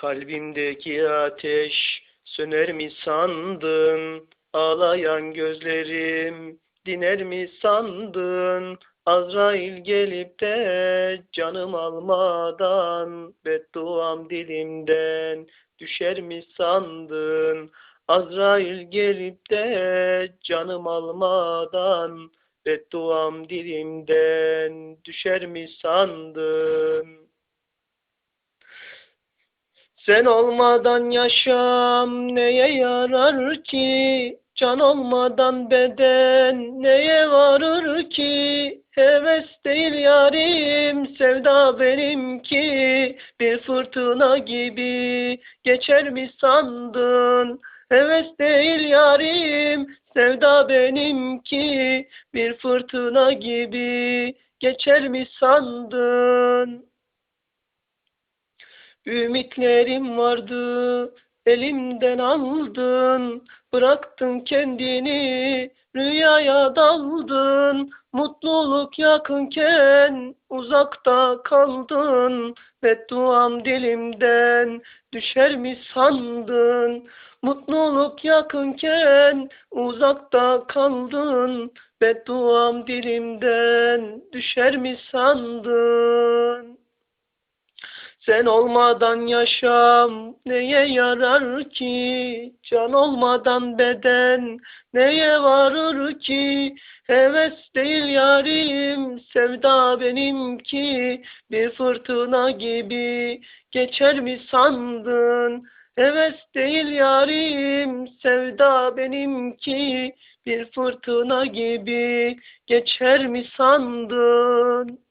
Kalbimdeki ateş söner mi sandın? Ağlayan gözlerim diner mi sandın? Azrail gelip de canım almadan bedduam dilimden düşer mi sandın? Azrail gelip de canım almadan bedduam dilimden düşer mi sandın? Sen olmadan yaşam neye yarar ki? Can olmadan beden neye varır ki? Heves değil yarim, sevda benimki. Bir fırtına gibi geçer mi sandın? Heves değil yarim, sevda benimki. Bir fırtına gibi geçer mi sandın? Ümitlerim vardı, elimden aldın, bıraktın kendini, rüyaya daldın, mutluluk yakınken uzakta kaldın, bedduam dilimden düşer mi sandın? Mutluluk yakınken uzakta kaldın, bedduam dilimden düşer mi sandın? Sen olmadan yaşam neye yarar ki? Can olmadan beden neye varır ki? Heves değil yarim, sevda benimki. Bir fırtına gibi geçer mi sandın? Heves değil yarim, sevda benimki. Bir fırtına gibi geçer mi sandın?